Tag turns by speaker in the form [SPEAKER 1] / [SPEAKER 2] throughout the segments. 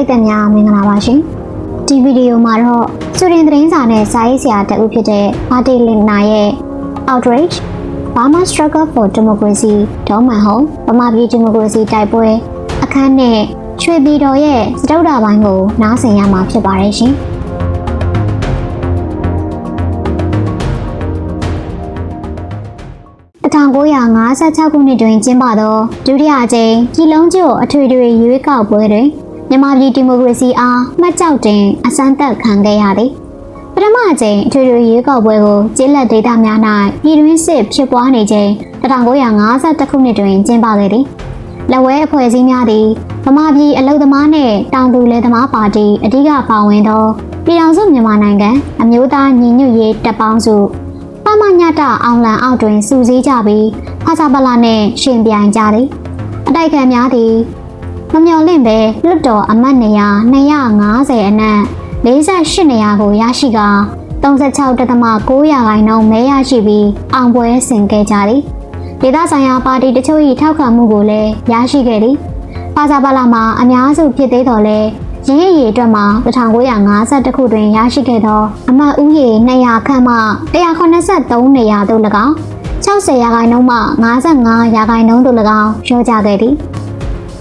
[SPEAKER 1] ရိသတ်များမင်္ဂလာပါရှင်ဒီဗီဒီယိုမှာတော့စူရင်သတင်းစာနဲ့စာရေးဆရာတဦးဖြစ်တဲ့မာတီလင်နာရဲ့ outrage Burma struggle for democracy ဒေါ်မန်ဟုံဗမာပြည်ဒီမိုကရေစီတိုက်ပွဲအခန်းနဲ့ချွေပြည်တော်ရဲ့စတုဒ္ဓပိုင်းကိုနားဆင်ရမှာဖြစ်ပါတယ်ရှင်1956ခုနှစ်တွင်ကျင်းပသောဒုတိယအကြိမ်ပြည်လုံးကျွတ်အထွေထွေရွေးကောက်ပွဲတွင် မြန်မာပြည်ဒီမိုကရေစီအားမှတ်ကြောက်တင်အစမ်းသက်ခံခဲ့ရသည်ပထမအကြိမ်အထွေထွေရွေးကောက်ပွဲကိုကျေးလက်ဒေသများ၌ပြည်တွင်းစစ်ဖြစ်ပွားနေချိန်1952ခုနှစ်တွင်ကျင်းပခဲ့သည်လက်ဝဲအဖွဲ့အစည်းများသည်ဗမာပြည်အလုသမားနှင့်တောင်သူလယ်သမားပါတီအဓိကပါဝင်သောပြည်ထောင်စုမြန်မာနိုင်ငံအမျိုးသားညီညွတ်ရေးတပ်ပေါင်းစုပမညတအောင်လံအောက်တွင်စုစည်းကြပြီးဖာစာပလာနှင့်ရှင်ပြိုင်ကြသည်အတိုက်ခံများသည် မမျော်လင့်ပဲလွတ်တော်အမတ်နေရာ250အနက်48နေရာကိုရရှိကာ36.9ရာခိုင်နှုန်းမဲရရှိပြီးအောင်ပွဲဆင်ခဲ့ကြသည်ဒေသဆိုင်ရာပါတီတချို့၏ထောက်ခံမှုကိုလည်းရရှိခဲ့သည်ဖာစာပလာမှာအများစုဖြစ်သေးတော်လဲရင်းရည်အတွက်မှာ1952ခုတွင်ရရှိခဲ့သောအမတ်ဦးရေ200ခန့်မှ183နေရာသို့၎င်း60ရာခိုင်နှုန်းမှ55ရာခိုင်နှုန်းသို့၎င်းလျော့ကျခဲ့သည်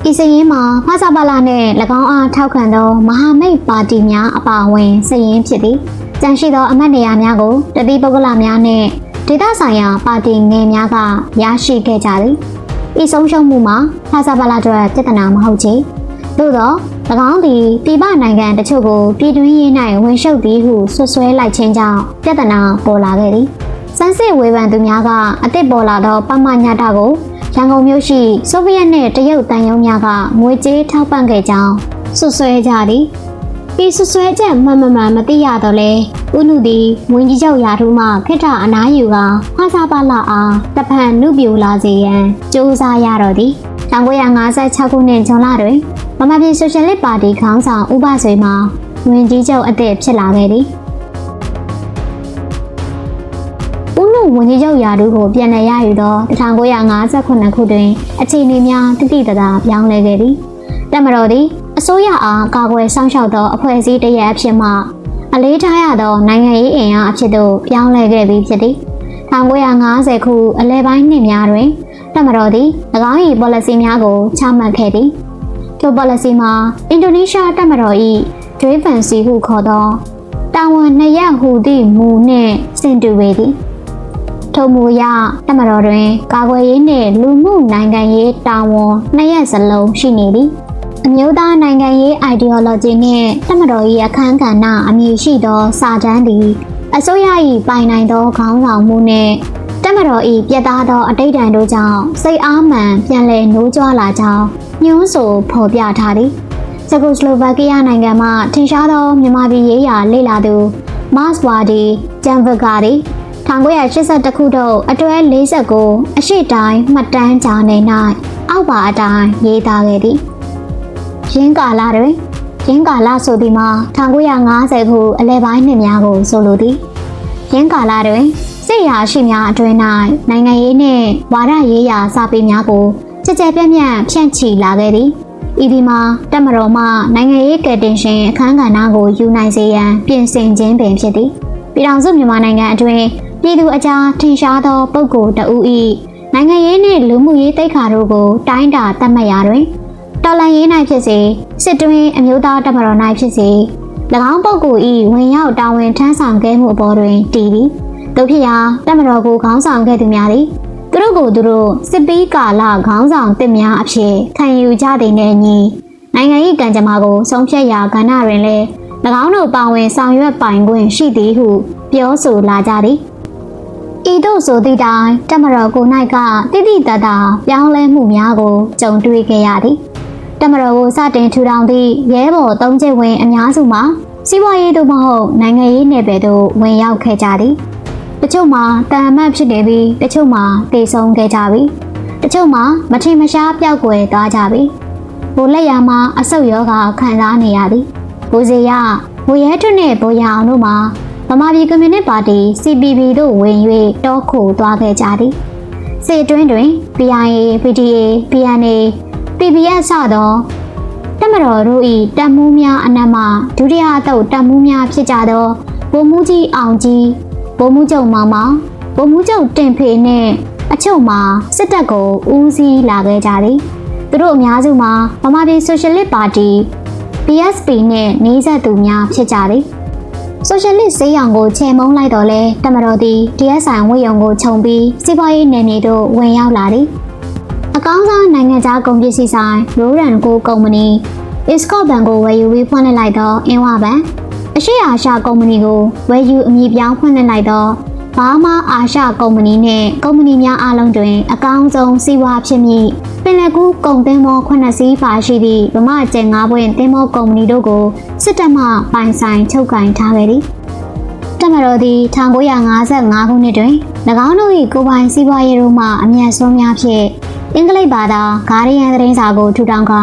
[SPEAKER 1] ဤစရင်မှာဖဆပါလာနှင့်၎င်းအားထောက်ခံသောမဟာမိတ်ပါတီများအပါအဝင်စရင်ဖြစ်သည်ကြန့်ရှိသောအမတ်နေရာများကိုတတိပုဂ္ဂလများနှင့်ဒေသဆိုင်ရာပါတီငယ်များကရရှိခဲ့ကြသည်ဤဆုံးရှုံးမှုမှာဖဆပါလာတို့ပြဿနာမဟုတ်ချေသို့သော၎င်းသည်ပြည်ပနိုင်ငံတချို့ကိုပြည်တွင်းရေး၌ဝင်ရှုပ်သည်ဟုဆွဆွဲလိုက်ခြင်းကြောင့်ပြဿနာပေါ်လာခဲ့သည်စမ်းစစ်ဝေဖန်သူများကအစ်စ်ပေါ်လာသောပမညတာကို ရန်ကုန်မြို့ရှိဆိုဗီယက်နှင့်တရုတ်တန်ယုံများကငွေကြေးထောက်ပံ့ခဲ့ကြောင်းဆွဆွဲကြသည်ဤဆွဆွဲချက်မှန်မှန်မှန်မသိရတော့လဲဥနုသည်ဝင်းကြီးချုပ်ရာထူးမှခိတ္တအနားယူကဖာစာပါလာအားတဖန်နုပြိုလာစေရန်စူးစမ်းရတော့သည်1956ခုနှစ်ဇွန်လတွင်မမပြည်ဆိုရှယ်လစ်ပါတီခေါင်းဆောင်ဥပဆွေမှဝင်ကြီးချုပ်အသစ်ဖြစ်လာခဲ့သည် ဦးနုဝန်ကြီးချုပ်ရာထူးကိုပြန်လည်ရယူသော1958ခုတွင်အခြေအနေများတိတိတသာပြောင်းလဲခဲ့သည်တမတော်သည်အစိုးရအားကာကွယ်စောင့်ရှောက်သောအဖွဲ့အစည်းတရက်အဖြစ်မှအလေးထားရသောနိုင်ငံရေးအင်အားအဖြစ်သို့ပြောင်းလဲခဲ့ပြီးဖြစ်သည်1950ခုအလဲပိုင်းနှစ်များတွင်တမတော်သည်၎င်း၏ policy များကိုချမှတ်ခဲ့သည်ထို policy မှာအင်ဒိုနီးရှားတပ်မတော်၏ဒွေးဖန်စီဟုခေါ်သောတာဝန်နှစ်ရပ်ဟူသည့်မူနှင့်စင်တူပေသည် ထိုမူအရတပ်မတော်တွင် ကာကွယ်ရေးနှင့်လူမှုနိုင်ငံရေးတာဝန်နှစ်ရပ်စလုံးရှိနေသည်အမျိုးသားနိုင်ငံရေး ideology နှင့်တပ်မတော်၏အခမ်းကဏ္ဍအမည်ရှိသောစာတမ်းသည်အစိုးရ၏ပိုင်နိုင်သောခေါင်းဆောင်မှုနှင့်တက်မတော်ဤပြတ်သားသောအတိတ်တန်တို့ကြောင့်စိတ်အားမှန်ပြန်လည်နှိုးကြွလာကြောင်းညွှန်းဆိုဖော်ပြထားသည်။ဇကိုစလိုဗက်ကီးယားနိုင်ငံမှထင်ရှားသောမြန်မာပြည်ရေးရာလေ့လာသူမတ်စ်ဝါဒီဂျန်ဗဂါဒီ 1982ခုသို့အတွဲ49အရှိတိုင်းမှတ်တမ်းကြားနေ၌အောက်ပါအတိုင်းရေးသားခဲ့သည်။ရင်းကာလတွင်ရင်းကာလဆိုသည်မှာ1950ခုအလဲပိုင်းနှစ်များကိုဆိုလိုသည်။ရင်းကာလတွင်စစ်ရာရှိများအတွင်း၌နိုင်ငံရေးနှင့်ဝါဒရေးရာစာပေများကိုကြကြပြန့်ပြန့်ဖြန့်ချီလာခဲ့သည်။ဤဒီမှာတက်မတော်မှနိုင်ငံရေးကယ်တင်ရှင်အခမ်းကဏ္ဍကိုယူနိုင်စေရန်ပြင်ဆင်ခြင်းပင်ဖြစ်သည်။ပြည်ထောင်စုမြန်မာနိုင်ငံအတွင်း ပြည်သူအကြားထင်ရှားသောပုဂ္ဂိုလ်တဦး၏နိုင်ငံရေးနှင့်လူမှုရေးတိတ်ခါတို့ကို တိုင်းတာသတ်မှတ်ရာတွင်တော်လန်ရေး၌ဖြစ်စေစစ်တွင်းအမျိုးသားတပ်မတော်၌ဖြစ်စေ၎င်းပုဂ္ဂိုလ်၏ဝင်ရောက်တာဝန်ထမ်းဆောင်ခဲ့မှုအပေါ်တွင်တည်သည်တို့ဖြစ်ရာတပ်မတော်ကိုခေါင်းဆောင်ခဲ့သူများသည်သူတို့ကိုသူတို့စစ်ပီးကာလခေါင်းဆောင်တစ်များအဖြစ်ခံယူကြသည်နှင့်ညီနိုင်ငံ၏ကံကြမ္မာကိုဆုံးဖြတ်ရာကဏ္ဍတွင်လည်း၎င်းတို့ပါဝင်ဆောင်ရွက်ပိုင်ခွင့်ရှိသည်ဟုပြောဆိုလာကြသည် ဤသို့ဆိုသည့်တိုင်တမတော်ကို၌ကတိတိတတ်တာပြောင်းလဲမှုများကိုကြုံတွေ့ခဲ့ရသည်တမတော်ကိုစတင်ထူထောင်သည့်ရဲဘော်သုံးချက်ဝင်အများစုမှာစီးပွားရေးသို့မဟုတ်နိုင်ငံရေးနယ်ပယ်သို့ဝင်ရောက်ခဲ့ကြသည်တချို့မှာတန်အမတ်ဖြစ်နေပြီးတချို့မှာတေဆုံးခဲ့ကြပြီတချို့မှာမထင်မရှားပျောက်ကွယ်သွားကြပြီဘိုလက်ရမှာအဆုတ်ရောဂါခံစားနေရသည်ဘိုစေရဘိုရဲထွန်းနဲ့ဘိုရအောင်တို့မှာ ဗမာပြည်ကွန်မြူနစ်ပါတီ CPP တို့ဝင်၍တောခိုသွားခဲ့ကြသည်စစ်တွင်းတွင် PIA, PTA, PNA, PBS စသောတက်မတော်တို့၏တပ်မှုများအနက်မှဒုတိယအသုတ်တပ်မှုများဖြစ်ကြသောဗိုလ်မှူးကြီးအောင်ကြီးဗိုလ်မှူးချုပ်မောင်မောင်ဗိုလ်မှူးချုပ်တင်ဖေနှင့်အချို့မှာစစ်တပ်ကိုဦးစီးလာခဲ့ကြသည်သူတို့အများစုမှာဗမာပြည်ဆိုရှယ်လစ်ပါတီ PSP နဲ့နှီးဆက်သူများဖြစ်ကြသည် ဆိုရှယ်လစ်စေးရောင်ကိုချေမုန်းလိုက်တော့လဲတမတော်သည် DSI ဝေယုံကိုခြုံပြီးစီးပွားရေးနယ်မြေသို့ဝင်ရောက်လာသည်အကောင်းဆုံးနိုင်ငံခြားကုန်ပစ္စည်းဆိုင် Roland Co ကုမ္ပဏီ Iscot ဘဏ်ကိုဝယ်ယူပြီးဖွင့်လှစ်လိုက်သောအင်းဝဘဏ်အရှိအာရှကုမ္ပဏီကိုဝယ်ယူအမည်ပြောင်းဖွင့်လှစ်လိုက်သော ဘာမာအာရှကုမ္ပဏီနှင့်ကုမ္ပဏီများအလုံးတွင် အကောင်းဆုံးစီးပွားဖြစ်မည်ပင်လယ်ကူးကုန်သင်းမောခုနှစ်စီးပါရှိသည့်ဗမာကျင်ငါးပွင့်သင်းမောကုမ္ပဏီတို့ကိုစစ်တပ်မှပိုင်ဆိုင်ချုပ်ကင်ထားခဲ့သည်တမတော်သည်1955ခုနှစ်တွင်၎င်းတို့၏ကိုယ်ပိုင်စီးပွားရေးတို့မှအမျက်ဆုံးများဖြင့်အင်္ဂလိပ်ဘာသာဂါရီယန်သတင်းစာကိုထူထောင်ကာ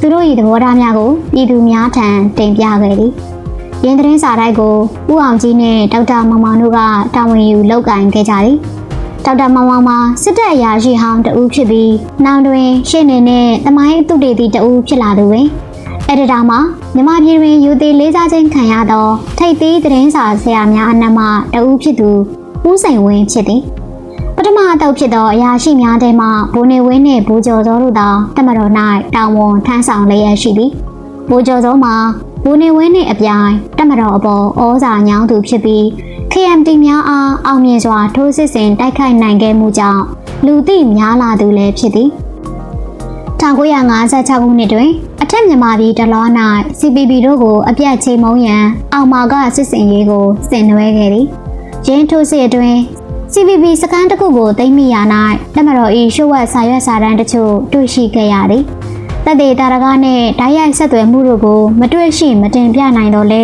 [SPEAKER 1] သူတို့၏သဘောထားများကိုပြည်သူများထံတင်ပြခဲ့သည်။ ရင်းသတင်းစာတိုက်ကိုဦးအောင်ကြီးနဲ့ဒေါက်တာမောင်မောင်တို့ကတာဝန်ယူလုပ်ကင်ခဲ့ကြသည်။ဒေါက်တာမောင်မောင်မှာစစ်တပ်အရာရှိဟောင်းတဦးဖြစ်ပြီးနောက်တွင်ရှေ့နေနဲ့တမိုင်းသူတေသီတဦးဖြစ်လာသူပင်အက်ဒီတာမှာမြမပြည်တွင်ယူသေးလေးစားခြင်းခံရသောထိပ်သီးသတင်းစာဆရာများအနက်မှတဦးဖြစ်သူဦးစိန်ဝင်းဖြစ်သည်ပထမအတော့ဖြစ်သောအရာရှိများထဲမှဘိုးနေဝင်းနှင့်ဘိုးကျော်စောတို့သာတမတော်၌တာဝန်ထမ်းဆောင်လျက်ရှိသည်ဘိုးကျော်စောမှာ ဘိုးနေဝင်းနှင့်အပြိုင်တမတော်အပေါ်ဩဇာညောင်းသူဖြစ်ပြီး KMT များအားအောင်မြင်စွာထိုးစစ်ဆင်တိုက်ခိုက်နိုင်ခဲ့မှုကြောင့်လူသိများလာသူလည်းဖြစ်သည်1956ခုနှစ်တွင် အထက်မြန်မာပြည်တလော၌ CPB တို့ကိုအပြတ်ချိန်မုံရန်အောင်မာကစစ်စင်ရေးကိုဆင်နွှဲခဲ့သည်။ရင်းထိုးစစ်အတွင်း CPB စခန်းတစ်ခုကိုသိမ်းမိရာ၌တမတော်၏ရှုပ်ဝက်စာရွက်စာတမ်းတချို့တွေ့ရှိခဲ့ရသည်။ တပ်သေးတာရကနှင့်ဓာတ်ရိုက်ဆက်သွယ်မှုတို့ကိုမတွေ့ရှိမတင်ပြနိုင်တော့လဲ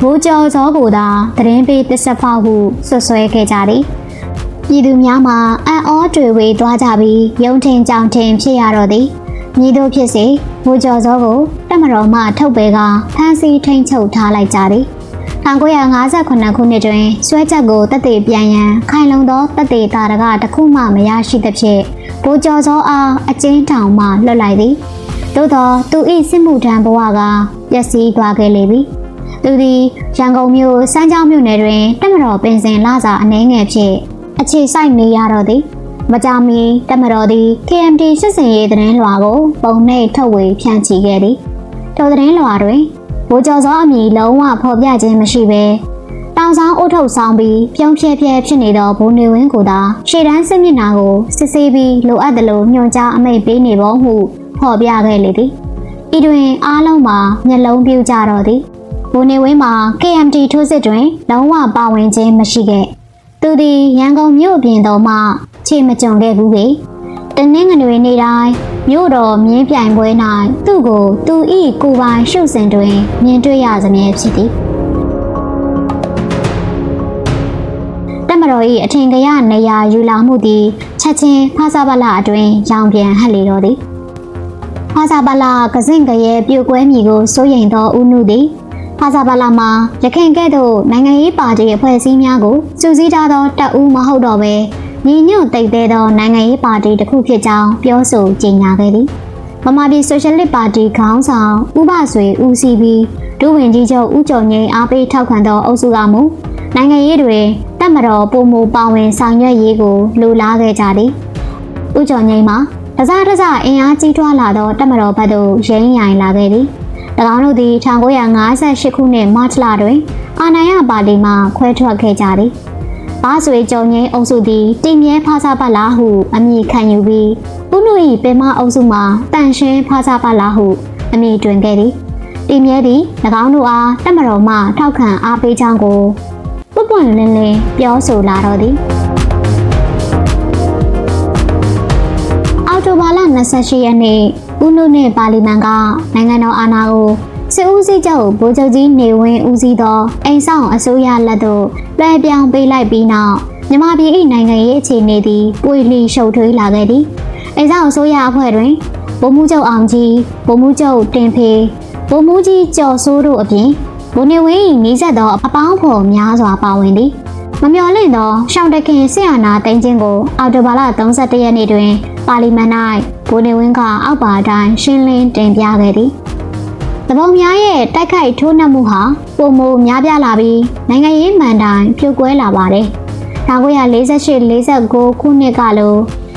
[SPEAKER 1] ဘိုးကျော်စောကိုသာသတင်းပေးတစ္ဆဖောက်ဟုဆွဆွဲခဲ့ကြသည်။ပြည်သူများမှာအံ့ဩတွေ့ဝေသွားကြပြီးရုံထင်ကြောင်ထင်ဖြစ်ရတော့သည်။မြည်တို့ဖြစ်စေဘိုးကျော်စောကိုတက်မတော်မှထုတ်ပေကဖမ်းဆီးထိန်ချုပ်ထားလိုက်ကြသည်1958ခုနှစ်တွင်ဆွဲချက်ကိုတက်သေးပြန်ရန်ခိုင်လုံသောတက်သေးတာရကတခုမှမရရှိသဖြင့်ဘိုးကျော်စောအားအကျဉ်းထောင်မှလွတ်လိုက်သည် သို့သောသူ၏စစ်မှုထမ်းဘဝကပျက်စီးသွားခဲ့လေပြီသူသည်ရန်ကုန်မြို့စမ်းချောင်းမြို့နယ်တွင်တက်မတော်ပင်စင်လာစာအနှဲငယ်ဖြင့်အခြေစိုက်နေရတော့သည်မကြမီတက်မတော်သည် KMT စစ်စင်ရေးသတင်းလွှာကို ပုံနှိပ်ထုတ်ဝေဖြန့်ချီခဲ့သည်ထိုသတင်းလွှာတွင်ဘိုးကျော်စောအမည်လုံးဝဖော်ပြခြင်းမရှိဘဲတောင်ဆောင်အုတ်ထုတ်ဆောင်ပြီးပြုံးဖြဲဖြဲဖြစ်နေသောဘိုးနေဝင်းကိုသာရှေ့တန်းစစ်မျက်နှာကိုစစ်ဆေးပြီးလိုအပ်သလိုညွှန်ကြားအမိန့်ပေးနေပုံဟု ဖော်ပြခဲ့လေသည်ဤတွင်အားလုံးမှာမျက်လုံးပြူကြတော့သည်ဘိုးနေဝင်းမှာ KMT ထိုးစစ်တွင်လုံးဝပါဝင်ခြင်းမရှိခဲ့သူသည်ရန်ကုန်မြို့ပြင်တော်မှခြေမကြုံခဲ့ဘူးပေတနင်္ဂနွေနေ့တိုင်းမြို့တော်မြင်းပြိုင်ပွဲ၌သူ့ကိုသူ၏ကိုယ်ပိုင်ရှုပ်စင်တွင်မြင်တွေ့ရစမြဲဖြစ်သည်တမတော်၏အထင်ကရနေရာယူလာမှုသည်ချက်ချင်းဖာစာပလာအတွင်ရောင်ပြန်ဟပ်လေတော့သည် ဖာစာပလာကစင့်ကရဲ့ပြိုကွဲမည်ကိုစိုးရိမ်သောဦးနုသည်ဖာစာပလာမှာရခိုင်ကဲ့သို့နိုင်ငံရေးပါတီအဖွဲ့အစည်းများကိုစုစည်းထားသောတပ်ဦးမဟုတ်တော့ဘဲညီညွတ်တိတ်သေးသောနိုင်ငံရေးပါတီတစ်ခုဖြစ်ကြောင်းပြောဆိုကြေညာခဲ့သည်။ဗမာပြည်ဆိုရှယ်လစ်ပါတီခေါင်းဆောင်ဥပဆွေဦးစီးပြီးဒုဝန်ကြီးချုပ်ဦးကျော်ငိန်အားပေးထောက်ခံသောအုပ်စုကမူနိုင်ငံရေးတွင်တပ်မတော်ပုံမူပါဝင်ဆောင်ရွက်ရေးကိုလိုလားခဲ့ကြသည်။ဦးကျော်ငိန်မှာ တစားတစားအင်အားကြီးထွားလာသောတပ်မတော်ဘက်သို့ရင်းရိုင်လာခဲ့သည်။၎င်းတို့သည်1958ခုနှစ်မတ်လတွင် အာဏာရပါတီမှခွဲထွက်ခဲ့ကြသည်။ဘာဆွေကြုံငင်းအုပ်စုသည်တင်မြဲဖားစားပါလားဟုအမည်ခံယူပြီးဥနု၏ပင်မအုပ်စုမှာတန်ရှင်းဖားစားပါလားဟုအမည်တွင်ခဲ့သည်တင်မြဲသည်၎င်းတို့အားတက်မတော်မှထောက်ခံအားပေးကြောင်းကိုပွပွန့်လင်းလင်းပြောဆိုလာတော့သည် 2028ရက်နေ့ဦးနုနှင့်ပါလီမန်ကနိုင်ငံတော်အာဏာကိုစစ်ဦးစီးချုပ်ဗိုလ်ချုပ်ကြီးနေဝင်းဦးစီးသောအိမ်ဆောင်အစိုးရလက်သို့လွှဲပြောင်းပေးလိုက်ပြီးနောက်မြန်မာပြည်၏နိုင်ငံရေးအခြေအနေသည်ပွေလီရှုပ်ထွေးလာခဲ့သည်။အိမ်ဆောင်အစိုးရအဖွဲ့တွင်ဗိုလ်မှူးချုပ်အောင်ကြီးဗိုလ်မှူးချုပ်တင်ဖေဗိုလ်မှူးကြီးကျော်စိုးတို့အပြင်ဗိုလ်နေဝင်း၏နှိစက်သောအပေါင်းဖော်များစွာပါဝင်သည်။မမျှော်လင့်သောရှောင်းတခင်ဆီယနာတိုင်းချင်းကိုအော်တိုဘာလ31ရက်နေ့တွင် ပါလီမန်၌ဗိုလ်နေဝင်းကအောက်ပါအတိုင်းရှင်းလင်းတင်ပြခဲ့သည်တပုံများရဲ့တိုက်ခိုက်ထိုးနှက်မှုဟာပုံမများပြားလာပြီးနိုင်ငံရေးမှန်တိုင်ပြိုကွဲလာပါတယ်။1948-49ခုနှစ်ကလို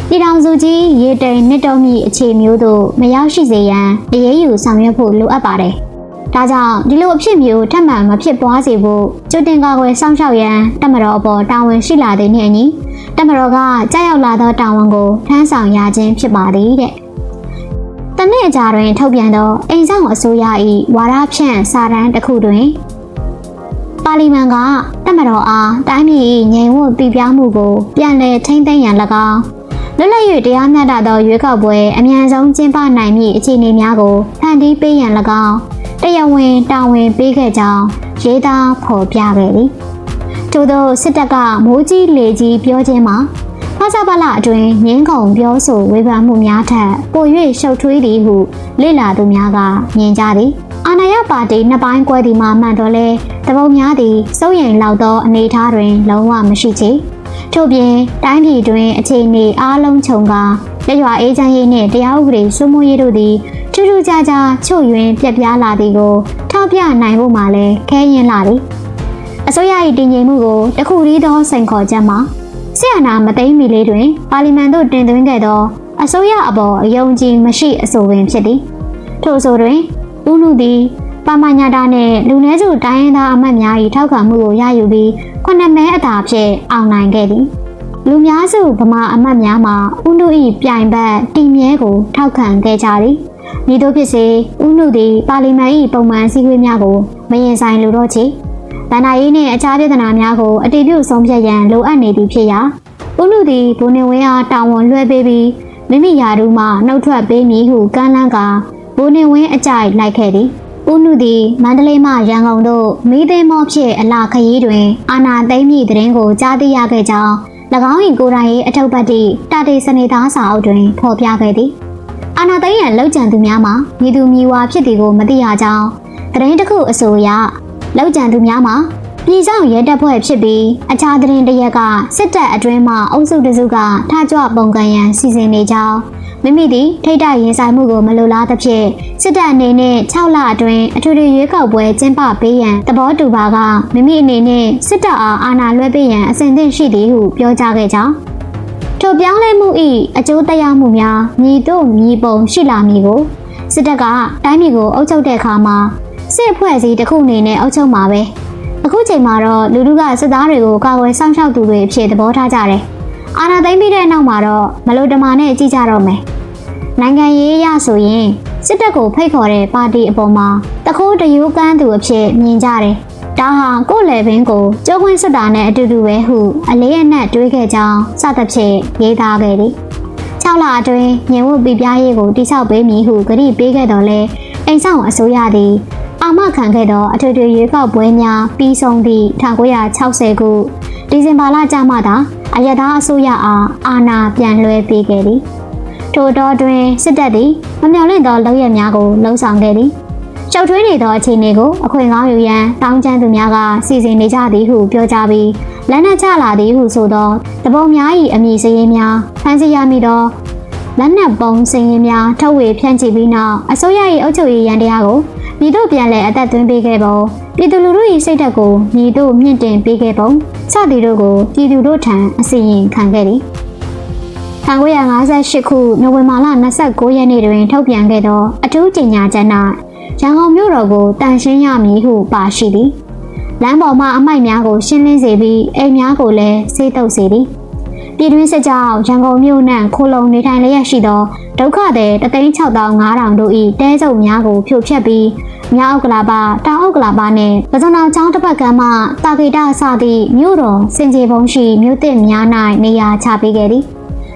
[SPEAKER 1] ပြည်ထောင်စုကြီးရေတိမ်နှစ်တုံးမြအခြေမျိုးတို့မရောက်ရှိစေရန်အရေးယူဆောင်ရွက်ဖို့လိုအပ်ပါတယ်။ဒါကြောင့်ဒီလိုအဖြစ်မျိုးထပ်မံမဖြစ်ပွားစေဖို့ကြိုတင်ကာကွယ်စောင့်ရှောက်ရန်တမတော်အပေါ်တာဝန်ရှိလာတဲ့နေ့အညီ တမတော်ကကြားရောက်လာသောတာဝန်ကိုထမ်းဆောင်ရခြင်းဖြစ်ပါသည်တဲ့။တနေ့အကြာတွင် ထုတ်ပြန်သောအိမ်ဆောင်အစိုးရ၏ဝါဒဖြန့်စာတမ်းတစ်ခုတွင်ပါလီမန်ကတမတော်အားတိုင်းပြည်၏ငြိမ်ဝှက်ပြပြမှုကို ပြန်လည်ထိမ့်သိမ်းရန်၎င်းလွတ်လပ်၍တရားမျှတသောရွေးကောက်ပွဲအမြန်ဆုံးကျင်းပနိုင်မည့်အခြေအနေများကိုဖန်တီးပေးရန်၎င်းတရားဝင်တာဝန်ပေးခဲ့ကြောင်းရေးသားဖော်ပြခဲ့သည် ထို့သောစစ်တပ်ကမိုးကြီးလေကြီးပြောခြင်းမှာဖဆပလအတွင်ငင်းခုန်ပြောဆိုဝေဖန်မှုများထက်ပို၍ရှုပ်ထွေးသည်ဟုလေ့လာသူများကမြင်ကြသည်အာဏာရပါတီနှစ်ပိုင်းကွဲသည်မှာမှန်တော့လဲတပုံများသည်စိုးရိမ်လောက်သောအနေအထားတွင်လုံးဝမရှိချေထို့ပြင်တိုင်းပြည်တွင်အခြေအနေအားလုံးခြုံကာလက်ရွာအေးချမ်းရေးနှင့်တရားဥပဒေစိုးမိုးရေးတို့သည်ထူးထူးခြားခြားချို့ယွင်းပြက်ပြားလာသည်ကိုထောက်ပြနိုင်ဖို့မှလည်းခဲရင်လာသည် အစိုးရ၏တည်ငြိမ်မှုကိုတခုတည်းသောစိန်ခေါ်ချက်မှာဆရာနာမသိမ့်မီလေးတွင် ပါလီမန်သို့တင်သွင်းခဲ့သောအစိုးရအပေါ်အယုံကြည်မရှိအဆိုပင်ဖြစ်သည်ထို့ဆိုတွင်ဦးနုသည်ပါမညာတာနဲ့လူနည်းစုတိုင်းရင်းသားအမတ်များ၏ထောက်ခံမှုကိုရယူပြီးခုနှစ်မဲအသာဖြင့်အောင်နိုင်ခဲ့သည်လူများစုဗမာအမတ်များမှာဦးနု၏ပြိုင်ဘက်တီမြဲကိုထောက်ခံခဲ့ကြသည်မည်သို့ဖြစ်စေဦးနုသည်ပါလီမန်၏ပုံမှန်စည်းဝေးများကိုမရင်ဆိုင်လိုတော့ချေ ဗန္ဒာရေးနှင့်အခြားပြဿနာများကိုအတည်ပြုဆုံးဖြတ်ရန်လိုအပ်နေသည်ဖြစ်ရာဦးနုသည်ဘုံနေဝင်းအားတာဝန်လွှဲပေးပြီးမိမိယာတို့မှနှုတ်ထွက်ပေးမည်ဟုကမ်းလှမ်းကာဘိုးနေဝင်းအကြိုက်လိုက်ခဲ့သည်ဦးနုသည်မန္တလေးမှရန်ကုန်သို့မိသိမ်းမောဖြင့်အလာခရီးတွင်အာနာသိမ့်မိသတင်းကိုကြားသိရခဲ့ကြောင်း၎င်း၏ကိုယ်တိုင်၏အထုပ်ပတ်တိတာတေစနေသားစာအုပ်တွင်ဖော်ပြခဲ့သည်အာနာသိမ့်ရန်လောက်ကျန်သူများမှာမိသူမိဝါဖြစ်သည်ကိုမသိရကြောင်းသတင်းတစ်ခုအဆိုအရ လောက်ကျန်သူများမှာပြည်ဆောင်ရဲတပ်ဖွဲ့ဖြစ်ပြီးအခြားသတင်းတရက်ကစစ်တပ်အတွင်းမှအုပ်စုတစုကထကြွပုံကန်ရန်စီစဉ်နေကြောင်းမိမိသည်ထိတ်တရင်ဆိုင်မှုကိုမလိုလားသဖြင့်စစ်တပ်အနေနဲ့6လအတွင်းအထွေထွေရွေးကောက်ပွဲကျင်းပပေးရန်သဘောတူပါကမိမိအနေနဲ့စစ်တပ်အားအာဏာလွှဲပေးရန်အစဉ်သင့်ရှိသည်ဟုပြောကြားခဲ့ကြောင်းထိုပြောင်းလဲမှု၏အကျိုးတရားမှုများမြည်တို့မြည်ပုံရှိလာမည်ကိုစစ်တပ်ကတိုင်းပြည်ကိုအုပ်ချုပ်တဲ့အခါမှာ စစ်အဖွဲ့အစည်းတစ်ခုအနေနဲ့အုပ်ချုပ်မှာပဲအခုချိန်မှာတော့လူလူကစစ်သားတွေကိုကာကွယ်စောင့်ရှောက်သူတွေအဖြစ်သဘောထားကြတယ်အာဏာသိမ်းပြီးတဲ့နောက်မှာတော့မလိုတမာနဲ့ကြည့်ကြတော့မယ်နိုင်ငံရေးအရဆိုရင်စစ်တပ်ကိုဖိတ်ခေါ်တဲ့ပါတီအပေါ်မှာတခိုးတရိုးကန်းသူအဖြစ်မြင်ကြတယ်။ဒါဟာကိုယ်လေပင်ကိုကြိုးခွင်းစစ်တာနဲ့အတူတူပဲဟုအလေးအနက်တွေးခဲ့ကြောင်းစသဖြင့်ရေးသားခဲ့သည်။6လအတွင်းညင်ဝတ်ပြပြရေးကိုတိစောက်ပေးမည်ဟုကြတိပေးခဲ့တော်လဲအိမ်ဆောင်အစိုးရသည်အာ မခံခဲ့သောအထွေထွေရွေးကောက်ပွဲများပြီးဆုံးသည့်1960ခုဒီဇင်ဘာလကျမှသာအယက်သားအစိုးရအားအာဏာပြန်လွှဲပေးခဲ့သည်ထို့တော့တွင်စစ်တပ်သည်မမျှော်လင့်သောလုပ်ရများကိုလှုံ့ဆော်ခဲ့သည်ကြောက်ထွေးနေသောအခြေအနေကိုအခွင့်ကောင်းယူရန်တောင်းကျမ်းသူများကစီစဉ်နေကြသည်ဟုပြောကြပြီးလက်နက်ချလာသည်ဟုဆိုသောတပုံများ၏အမည်စရင်းများဖန်ဆီးရမိသောလက်နက်ပုံစင်ရင်များထုတ်ဝေဖြန့်ချိပြီးနောက်အစိုးရ၏အုပ်ချုပ်ရေးရန်တရားကို မြည်တို့ပြန်လည်အသက်သွင်းပေးခဲ့ပုံပြည်သူလူထု၏စိတ်ဓာတ်ကိုမြည်တို့မြင့်တင်ပေးခဲ့ပုံစသည်တို့ကိုပြည်သူတို့ထံအစီရင်ခံခဲ့သည်1958ခုနိုဝင်ဘာလ29ရက်နေ့တွင်ထုတ်ပြန်ခဲ့သောအထူးကြေညာချက်၌ရန်ကုန်မြို့တော်ကိုတန်ရှင်းရမည်ဟုပါရှိသည်လမ်းပေါ်မှအမိုက်များကိုရှင်းလင်းစေပြီးအိမ်များကိုလည်းဆေးတုပ်စေသည် ပြည်တွင်းစစ်ကြောင့်ရန်ကုန်မြို့နှံခိုလုံနေထိုင်လျက်ရှိသောဒုက္ခသည်36500တို့၏တဲစုပ်များကိုဖြိုဖျက်ပြီးမြောက်ဥက္ကလာပတောင်ဥက္ကလာပနှင့်ပဇွန်တော်ချောင်းတစ်ပတ်ကမ်းမှတာဂိတစသည့်မြို့တော်စင်ကြေဘုံရှိမြို့သစ်များ၌နေရာချပေးခဲ့သည်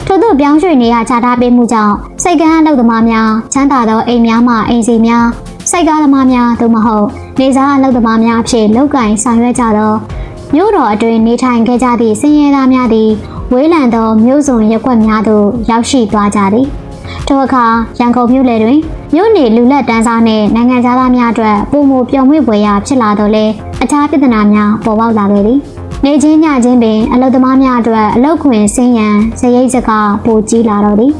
[SPEAKER 1] ထို့သို့ပြောင်းရွှေ့နေရချထားပေးမှုကြောင့်စိတ်ကန်းအလုပ်သမားများချမ်းသာသောအိမ်များမှအိမ်စီများစိတ်ကားသမားများသို့မဟုတ်နေစားအလုပ်သမားများအဖြစ်လောက်ကင်ဆောင်ရွက်ကြသောမြို့တော်အတွင်းနေထိုင်ခဲ့ကြသည့်စင်ရဲသားများသည် ဝေးလံသောမြို့စုံရက်ွက်များသို့ရောက်ရှိသွားကြသည်ထိုအခါရန်ကုန်မြို့လယ်တွင်မြို့နေလူလက်တန်းစားနှင့်နိုင်ငံသားများအတွက်ပုံမပျော်မွေ့ပွဲရာဖြစ်လာတော့လဲအခြားပြဿနာများပေါ်ပေါက်လာခဲ့သည်နေချင်းညချင်းပင်အလုသမားများအတွက်အလုတ်ခွင်ဆင်းရန်ဇရိတ်စကားပိုကြီးလာတော့သည်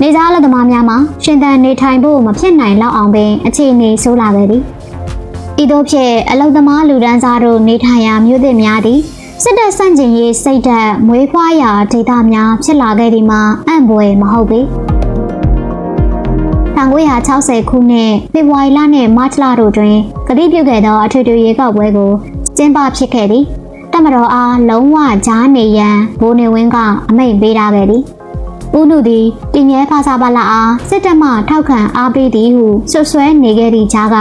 [SPEAKER 1] နေစားလက်သမားများမှာရှင်သန်နေထိုင်ဖို့မဖြစ်နိုင်လောက်အောင်ပင်အခြေအနေဆိုးလာခဲ့သည်ဤသို့ဖြင့်အလုသမားလူဒန်းစားတို့နေထိုင်ရာမြို့သစ်များသည် စစ်တပ်ဆန့်ကျင်ရေးစိတ်ဓာတ်မွေးဖွားရာဒေသများဖြစ်လာခဲ့သည်မှာအံ့ဖွယ်မဟုတ်ပေ1960ခုနှစ်ဖေဖော်ဝါရီလနှင့်မတ်လတို့တွင်ကတိပြုခဲ့သောအထွေထွေရေကောက်ပွဲကိုကျင်းပဖြစ်ခဲ့သည်တမတော်အားလုံးဝကြားနေရန်ဘိုးနေဝင်းကအမိန့်ပေးထားခဲ့သည်ဦးနုသည်တင်မြဲဖာစာပါလာအားစစ်တပ်မှထောက်ခံအားပေးသည်ဟုဆွဆွဲနေခဲ့သည့်ကြားက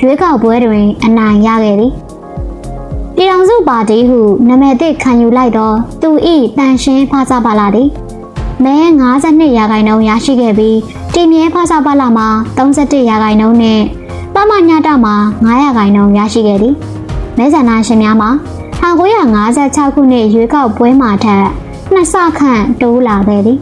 [SPEAKER 1] ရွေးကောက်ပွဲတွင်အနိုင်ရခဲ့သည် ပြည်ထောင်စုပါတီဟုနာမည်သစ်ခံယူလိုက်သောသူ၏တန်ရှင်းဖာစာပါလာသည်မဲ52ရာခိုင်နှုန်းရရှိခဲ့ပြီးတင်မြဲဖာစာပါလာမှာ31ရာခိုင်နှုန်းနဲ့ပမညတာမှာ9ရာခိုင်နှုန်းရရှိခဲ့သည်မဲဆန္ဒရှင်များမှာ1956ခုနှစ်ရွေးကောက်ပွဲမှာထက်နှစ်ဆခန့်တိုးလာခဲ့သည်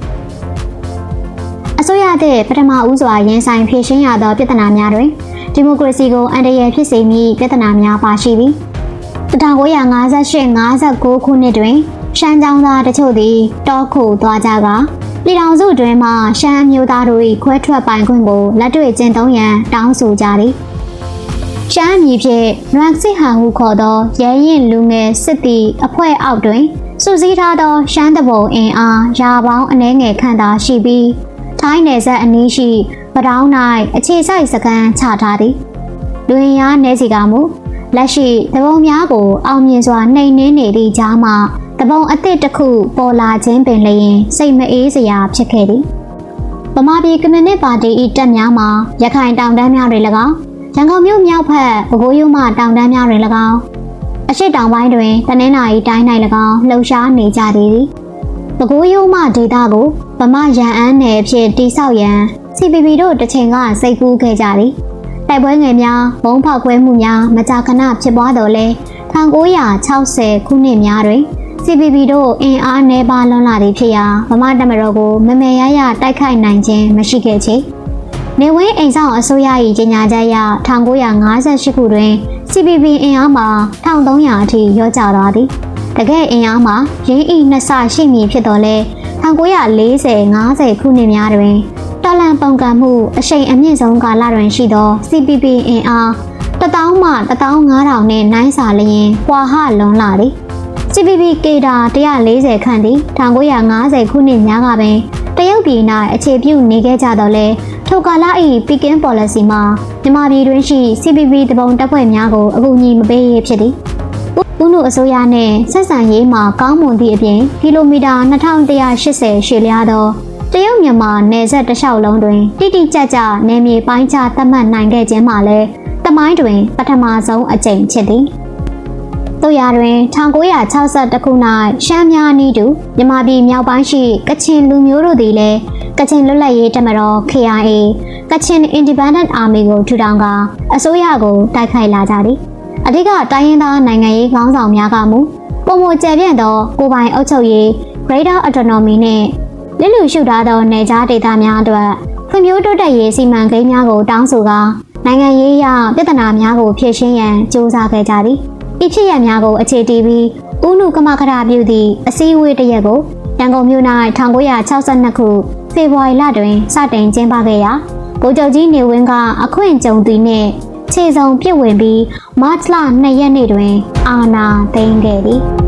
[SPEAKER 1] အစိုးရသည့်ပထမဦးစွာရင်ဆိုင်ဖြေရှင်းရသောပြဿနာများတွင်ဒီမိုကရေစီကိုအန္တရာယ်ဖြစ်စေမည့်ပြဿနာများပါရှိသည် 1958-59ခုနှစ်တွင်ရှမ်းကျောင်းသားတချို့သည်တောခုသွားကြကပြည်ထောင်စုတွင်မှရှမ်းမျိုးသားတို့၏ခွဲထွက်ပိုင်ခွင့်ကိုလက်တွေ့ကျင့်သုံးရန်တောင်းဆိုကြသည်ရှမ်းပြည်ဖြင့်နွမ်စစ်ဟန်ဟုခေါ်သောရဲရင်လူငယ်စစ်တီအဖွဲ့အောက်တွင်စုစည်းထားသောရှမ်းတဘုံအင်အားရာပေါင်းအနှဲငယ်ခန့်သာရှိပြီးထိုင်းနယ်စပ်အနီးရှိပတောင်း၌အခြေစိုက်စခန်းချထားသည်လူရင်ရားနေစီကမူ လက်ရှိတဘုံများကိုအောင်မြင်စွာနှိမ်နင်းနေသည့်ကြားမှာတဘုံအသစ်တစ်ခုပေါ်လာခြင်းပင်လျင်စိတ်မအေးစရာဖြစ်ခဲ့သည်ဗမာပြည်ကွန်မြူနစ်ပါတီ၏တပ်များမှာရခိုင်တောင်တန်းများတွင်၎င်းရန်ကုန်မြို့မြောက်ဘက်ပဲခူးရိုးမှတောင်တန်းများတွင်၎င်းအရှိတောင်ပိုင်းတွင်တနင်္လာရီတိုင်း၌၎င်းလှုပ်ရှားနေကြသည်ပဲခူးရိုးမှဒေသကိုဗမာရန်အန်းနယ်ဖြင့်တိဆောက်ရန် CPP တို့တစ်ချိန်ကစိတ်ကူးခဲ့ကြသည် တိုက်ပွဲငယ်များဘုံဖောက်ခွဲမှုများမကြာခဏဖြစ်ပွားတော်လဲ1960ခုနှစ်များတွင် CPP တို့အင်အားနှဲပါလွန်လာသည်ဖြစ်ရာဗမာတမတော်ကိုမမေရရတိုက်ခိုက်နိုင်ခြင်းမရှိခဲ့ချေနေဝင်းအိမ်ဆောင်အစိုးရ၏ကြေညာချက်အရ1958ခုတွင် CPP အင်အားမှာ1300အထိရောကျသွားသည်တကယ်အင်အားမှာရင်းဤနှစ်ဆရှိမည်ဖြစ်တော်လဲ1940-50ခုနှစ်များတွင် တော်လန်ပုံကံမှုအရှိန်အမြင့်ဆုံးကာလတွင်ရှိသော CPP အင်အား1000မှ15000နဲ့နိုင်စာလျင်ကွာဟလွန်လာသည် CPP ကေတာ140ခန့်သည်1950ခုနှစ်များကပင်တရုတ်ပြည်၌အခြေပြုနေခဲ့ကြတော့လဲထိုကာလ၏ပီကင်း policy မှာမြန်မာပြည်တွင်ရှိ CPP တပုံတပ်ဖွဲ့များကိုအကူအညီမပေးရဖြစ်သည်။ဦးနုအစိုးရနှင့်ဆက်ဆံရေးမှာကောင်းမွန်သည့်အပြင်ကီလိုမီတာ2180ရှည်လျားသော တရုတ်မြန်မာနယ်စပ်တစ်လျှောက်လုံးတွင်တိတိကျကျနယ်မြေပိုင်းခြားသတ်မှတ်နိုင်ခဲ့ခြင်းမှာလည်းတမိုင်းတွင် ပထမဆုံးအကြိမ်ဖြစ်သည်။တို့ရတွင်1962ခု၌ရှမ်းများနီးတူမြန်မာပြည်မြောက်ပိုင်းရှိကချင်လူမျိုးတို့သည်လည်းကချင်လွတ်လပ်ရေးတပ်မတော် KIA ကချင် Independent Army ကိုထူထောင်ကာအစိုးရကိုတိုက်ခိုက်လာကြသည်အဓိကတိုင်းရင်းသားနိုင်ငံရေးခေါင်းဆောင်များကမူပုံမကျယ်ပြန့်သောကိုပိုင်အုပ်ချုပ်ရေး Greater Autonomy နဲ့ လစ်လူရှုထားသောနေကြားဒေသများအတွက်ဖွံ့ဖြိုးတိုးတက်ရေးစီမံကိန်းများကိုတောင်းဆိုကာနိုင်ငံရေးအရပြဿနာများကိုဖြေရှင်းရန်ကြိုးစားခဲ့ကြသည်။ဤဖြစ်ရပ်များကိုအခြေတည်ပြီးဥနုကမခရာပြုသည့်အစည်းအဝေးတစ်ရက်ကိုရန်ကုန်မြို့၌1962ခုဖေဖော်ဝါရီလတွင်စတင်ကျင်းပခဲ့ရာဗိုလ်ချုပ်ကြီးနေဝင်းကအခွင့်ကြုံသည်နှင့်ခြေစုံပြစ်ဝင်ပြီးမတ်လ2ရက်နေ့တွင်အာဏာသိမ်းခဲ့သည်။